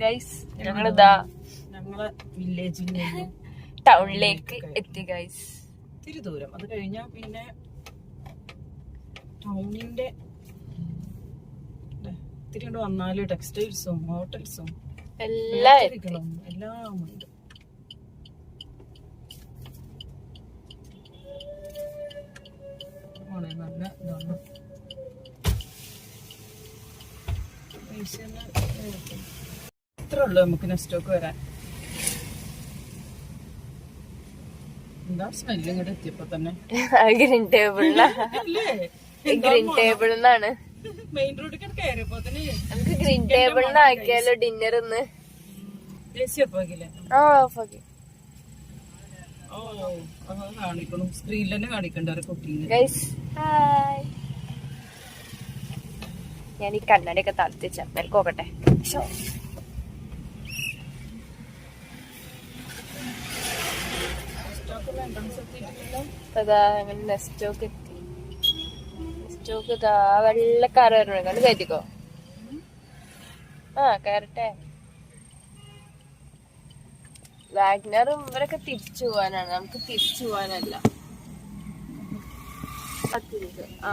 Guys ഞങ്ങളിതാ ഞങ്ങളെ വില്ലേജിൽ നിന്ന് ടൗണിലേക്ക് എത്തി ഗൈസ് ഇത്തിരി ദൂരം. അത് കഴിഞ്ഞാൽ പിന്നെ ടൗണിന്റെ ഇത്തിരി കൊണ്ട് വന്നാൽ ടെക്സ്റ്റൈൽസും ഹോട്ടൽസും എല്ലാം എല്ലാം ഉണ്ട്. നല്ല ഇതാണ്. പൈസ ഇത്ര ഉള്ളൂ നമുക്ക് നെസ്റ്റോക്ക് വരാൻ. എന്താ സ്മെല്ല് ഇങ്ങോട്ട് എത്തിയപ്പോ തന്നെ? ഗ്രീൻ ടേബിളിനാ ഗ്രീൻ ടേബിളിനാണ് മെയിൻ റോഡിൽ കയറിയപ്പോ തന്നെ. നമുക്ക് ഗ്രീൻ ടേബിളിന് ആക്കിയാലോ ഡിന്നർ ഇന്ന്. ആ ഓക്കെ ഓ കാണിക്കണം. സ്ക്രീനിൽ തന്നെ കാണിക്കണ്ട ഒരു കുട്ടീനെ. ഗൈസ് ഹായ് ഞാൻ ഈ കണ്ണടയൊക്കെ തളത്തിച്ച മേൽക്കോക്കട്ടെ ശോ. അതാ അങ്ങനെ നെസ്റ്റോക്ക് എത്തി. നെസ്റ്റോക്ക് ഇതാ വെള്ളക്കാര വരണ കണ്ട് കയറ്റിക്കോ ആ കയറട്ടെ വാഗ്നറും ഇവരൊക്കെ തിരിച്ചു പോവാനാണ് നമുക്ക് തിരിച്ചു പോവാനല്ല ആ,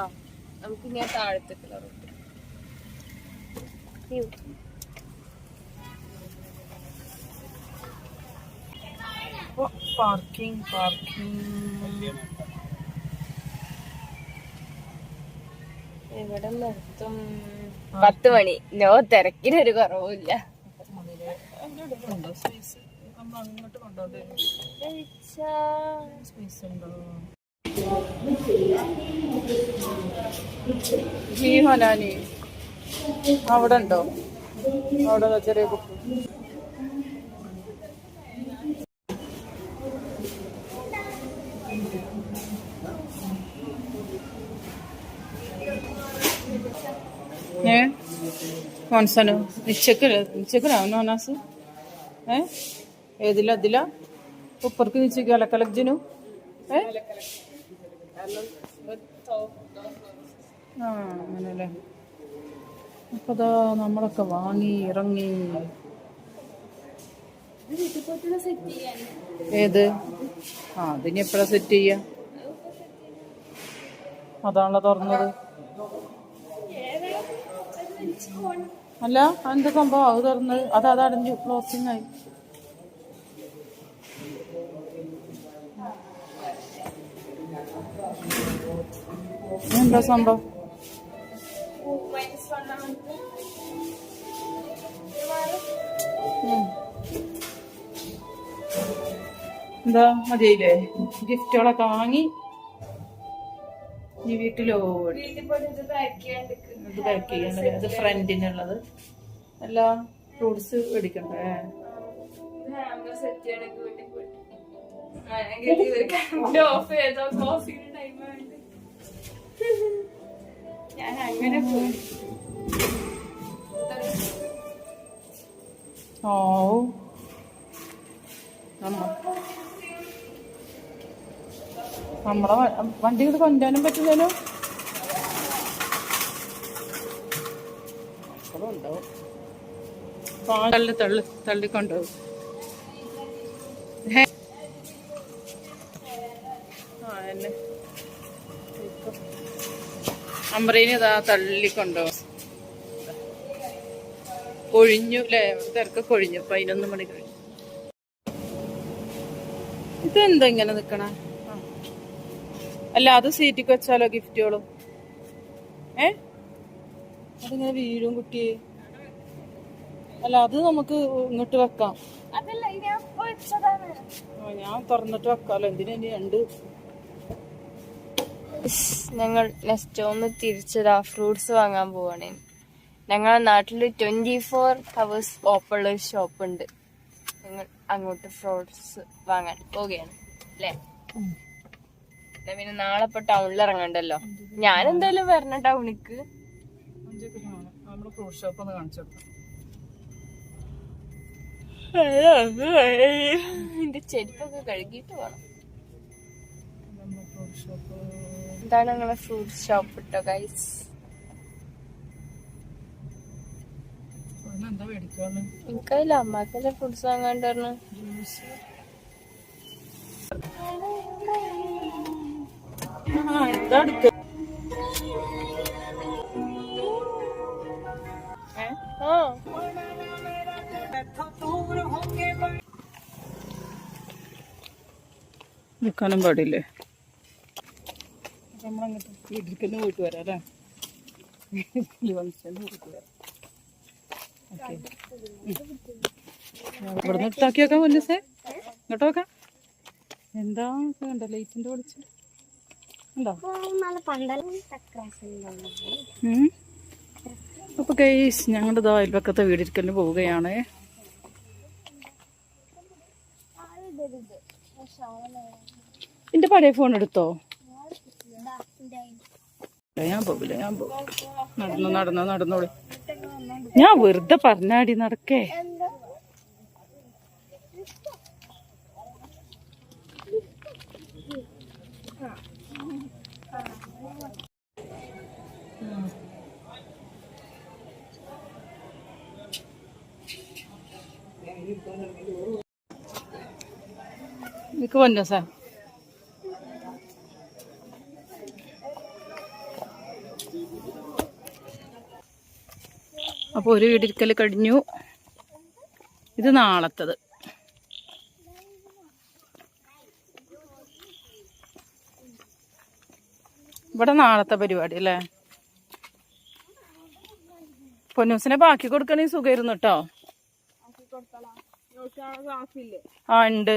നമുക്ക് ഇങ്ങനെ താഴത്തേക്കുള്ള റൂട്ട് പാർക്കിംഗ് പാർക്കിംഗ് എവിടെ നിർത്തും. പത്ത് മണി. നോ തിരക്കിനൊരു കുറവുമില്ല. കുറവില്ല ഉണ്ടോ? ജീവനാനി അവിടെ ഉണ്ടോ അവിടെ ചെറിയ കുട്ടി. ഏ കോൺസനോ നിച്ചക്കൽ നിച്ചക്കലാവുന്നു അനാസ്? ഏ? ഏതില അതില? ഉപ്പർക്ക് നിച്ചക്ക് അലക്കലക്ജിനു ഏ? ആ അങ്ങനല്ലേ അപ്പൊ ദാ നമ്മളൊക്കെ വാങ്ങി ഇറങ്ങി. ഏത്? ആ അതിനി എപ്പോഴാ സെറ്റ് ചെയ്യാ? അതാണല്ലോ തുറന്നത്. അല്ല എന്ത് സംഭവം? അത് തുറന്ന് അത് അത് ക്ലോസിംഗ് ആയി. എന്താ സംഭവം. എന്താ മതിയില്ലേ ഗിഫ്റ്റുകളൊക്കെ വാങ്ങി. നീ വീട്ടിലോടി ഇത് പാക്ക് ചെയ്യണ്ടത് അത് ഫ്രണ്ടിനുള്ളത് എല്ലാ ഫ്രൂട്ട്സ് മേടിക്കണ്ടേ ഞാൻ അങ്ങനെ പോയി. ഓ. നമ്മ നമ്മളെ വണ്ടി ഇത് കൊണ്ടുവരാനും പറ്റില്ലല്ലോ? ഉണ്ടാവും തള്ളി തള്ളി ഇതാ തള്ളിക്കൊണ്ടുപോകും കൊഴിഞ്ഞു അല്ലേ തിരക്ക് കൊഴിഞ്ഞു. പതിനൊന്ന് മണി കഴിഞ്ഞു. ഇതെന്താ ഇങ്ങനെ നിക്കണ? അല്ല അത് സീറ്റിക്ക് വെച്ചാലോ ഗിഫ്റ്റുകളും? ഏ? അതിങ്ങനെ വീഴും കുട്ടിയെ അല്ല അത് നമുക്ക് ഇങ്ങോട്ട് വെക്കാം. ഞാൻ വെച്ചതാണ്. ഞാൻ തുറന്നിട്ട് വെക്കാമല്ലോ എന്തിനാ ഇനി രണ്ട്? ഞങ്ങൾ നെക്സ്റ്റ് ഒന്ന് തിരിച്ചതാ. ഫ്രൂട്ട്സ് വാങ്ങാൻ പോവാണ്. ഞങ്ങളെ നാട്ടിൽ ട്വന്റി ഫോർ ഹവേഴ്സ് ഓപ്പൺ ഉള്ള ഒരു ഷോപ്പ് ഉണ്ട് ഞങ്ങൾ അങ്ങോട്ട് ഫ്രൂട്ട്സ് വാങ്ങാൻ പോവുകയാണ്. അല്ലേ? പിന്നെ നാളെ ഇപ്പൊ ടൗണിൽ ഇറങ്ങണ്ടല്ലോ. ഞാൻ എന്തായാലും വരണ ടൗണിക്ക് കാണാം ഫ്രൂട്ട് ഷോപ്പ് ഒന്ന് കാണിച്ചു കൊടുക്കാം എന്റെ ചെരുപ്പൊക്കെ കഴുകിയിട്ട് വേണം. ഇതാണ് ഞങ്ങളെ ഫ്രൂട്ട് ഷോപ്പ് കേട്ടോ ഗൈസ് എനിക്കതില്ല അമ്മക്കല്ലേ ഫ്രൂട്ട്സ് വാങ്ങാണ്ട് പറഞ്ഞു എന്താ എടുക്ക നിൽക്കാനും പാടില്ലേ? നമ്മളങ്ങോട്ട് പോയിട്ട് വരാം അല്ലേ വീട്ടിൽ പോയിട്ട് വരാം ഓക്കെ ഇവിടെ നിന്ന് എടുത്താക്കി വെക്കാം വല്ലസേ ഇങ്ങോട്ട് വെക്കാം എന്താ കണ്ട ലൈറ്റിന്റെ പൊളിച്ച് ഉണ്ടോ ഗൈസ് ഞങ്ങളുടെ ഇതാ അയൽപക്കത്തെ വീടിരിക്കലിന് പോവുകയാണ്. എന്റെ പഴയ ഫോൺ എടുത്തോ? ഞാൻ പോകില്ല ഞാൻ പോകും നടന്നു നടന്നു നടന്നോളി. ഞാൻ വെറുതെ പറഞ്ഞാടി നടക്കേ. നിക്ക് വന്നോ സാർ. അപ്പോൾ ഒരു വീടിരിക്കൽ കഴിഞ്ഞു. ഇത് നാളത്തത്. ഇവിടെ നാളത്തെ പരിപാടി അല്ലേ? പൊന്നൂസിനെ ബാക്കി കൊടുക്കണേ സുഖമായിരുന്നു കേട്ടോ. ആ ഉണ്ട്.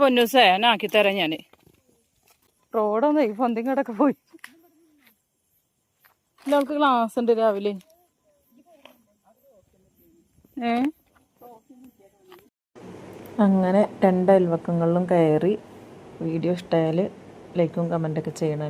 പൊന്നൂസേ ഞാൻ ആക്കി തരാം ഞാൻ. റോഡൊന്നേ പൊന്തിങ് കിടക്കെ പോയി. ഇയാൾക്ക് ക്ലാസ് ഉണ്ട് രാവിലെ. ഏ? അങ്ങനെ രണ്ട് അയൽവക്കങ്ങളിലും കയറി വീഡിയോ ഇഷ്ടമായാൽ ലൈക്കും കമന്റൊക്കെ ചെയ്യണേ.